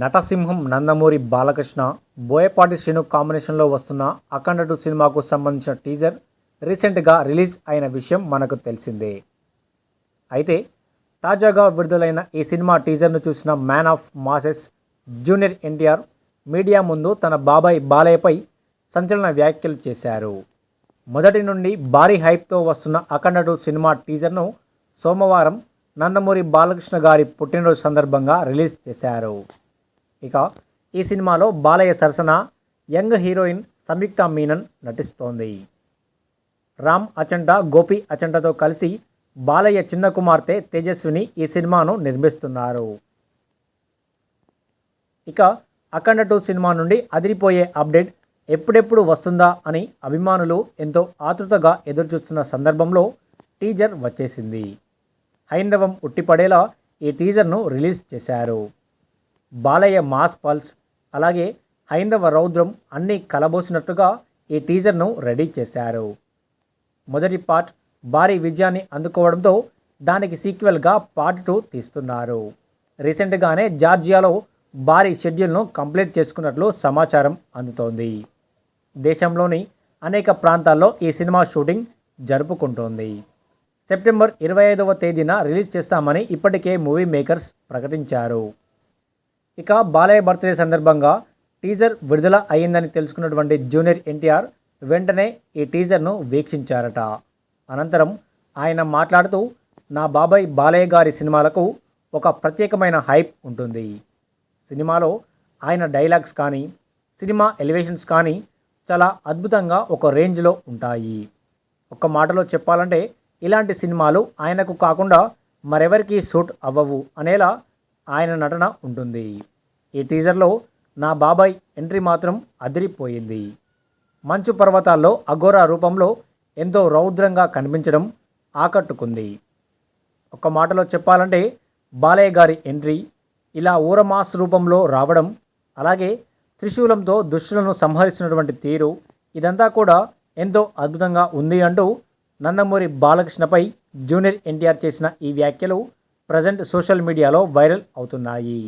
నటసింహం నందమూరి బాలకృష్ణ బోయపాటి శ్రీను కాంబినేషన్లో వస్తున్న అఖండ టూ సినిమాకు సంబంధించిన టీజర్ రీసెంట్గా రిలీజ్ అయిన విషయం మనకు తెలిసిందే. అయితే తాజాగా విడుదలైన ఈ సినిమా టీజర్ను చూసిన man of masses junior NTR media ముందు తన బాబాయ్ బాలయ్యపై సంచలన వ్యాఖ్యలు చేశారు. మొదటి నుండి భారీ హైప్తో వస్తున్న అఖండ టూ సినిమా టీజర్ను సోమవారం నందమూరి బాలకృష్ణ గారి పుట్టినరోజు సందర్భంగా రిలీజ్ చేశారు. ఇక ఈ సినిమాలో బాలయ్య సరసన యంగ్ హీరోయిన్ సంయుక్త మీనన్ నటిస్తోంది. రామ్ అచంట గోపి అచంటతో కలిసి బాలయ్య చిన్న కుమార్తె తేజస్విని ఈ సినిమాను నిర్మిస్తున్నారు. ఇక అఖండ టూ సినిమా నుండి అదిరిపోయే అప్డేట్ ఎప్పుడెప్పుడు వస్తుందా అని అభిమానులు ఎంతో ఆతృతగా ఎదురుచూస్తున్న సందర్భంలో టీజర్ వచ్చేసింది. హైందవం ఉట్టిపడేలా ఈ టీజర్ను రిలీజ్ చేశారు. బాలయ్య మాస్ పల్స్ అలాగే హైందవ రౌద్రం అన్నీ కలబోసినట్టుగా ఈ టీజర్ను రెడీ చేశారు. మొదటి పార్ట్ భారీ విజయాన్ని అందుకోవడంతో దానికి సీక్వెల్గా పార్ట్ టూ తీస్తున్నారు. రీసెంట్గానే జార్జియాలో భారీ షెడ్యూల్ను కంప్లీట్ చేసుకున్నట్లు సమాచారం అందుతోంది. దేశంలోని అనేక ప్రాంతాల్లో ఈ సినిమా షూటింగ్ జరుపుకుంటోంది. సెప్టెంబర్ ఇరవై ఐదవ తేదీన రిలీజ్ చేస్తామని ఇప్పటికే మూవీ మేకర్స్ ప్రకటించారు. ఇక బాలయ్య బర్త్డే సందర్భంగా టీజర్ విడుదల అయ్యిందని తెలుసుకున్నటువంటి జూనియర్ ఎన్టీఆర్ వెంటనే ఈ టీజర్ను వీక్షించారట. అనంతరం ఆయన మాట్లాడుతూ నా బాబాయ్ బాలయ్య గారి సినిమాలకు ఒక ప్రత్యేకమైన హైప్ ఉంటుంది. సినిమాలో ఆయన డైలాగ్స్ కానీ సినిమా ఎలివేషన్స్ కానీ చాలా అద్భుతంగా ఒక రేంజ్లో ఉంటాయి. ఒక మాటలో చెప్పాలంటే ఇలాంటి సినిమాలు ఆయనకు కాకుండా మరెవరికి సూట్ అవ్వవు అనేలా ఆయన నటన ఉంటుంది. ఈ టీజర్లో నా బాబాయ్ ఎంట్రీ మాత్రం అదిరిపోయింది. మంచు పర్వతాల్లో అఘోరా రూపంలో ఎంతో రౌద్రంగా కనిపించడం ఆకట్టుకుంది. ఒక మాటలో చెప్పాలంటే బాలయ్య గారి ఎంట్రీ ఇలా ఊరమాస్ రూపంలో రావడం అలాగే త్రిశూలంతో దుష్టులను సంహరిస్తున్నటువంటి తీరు ఇదంతా కూడా ఎంతో అద్భుతంగా ఉంది అంటూ నందమూరి బాలకృష్ణపై జూనియర్ ఎన్టీఆర్ చేసిన ఈ వ్యాఖ్యలు ప్రజెంట్ సోషల్ మీడియాలో వైరల్ అవుతున్నాయి.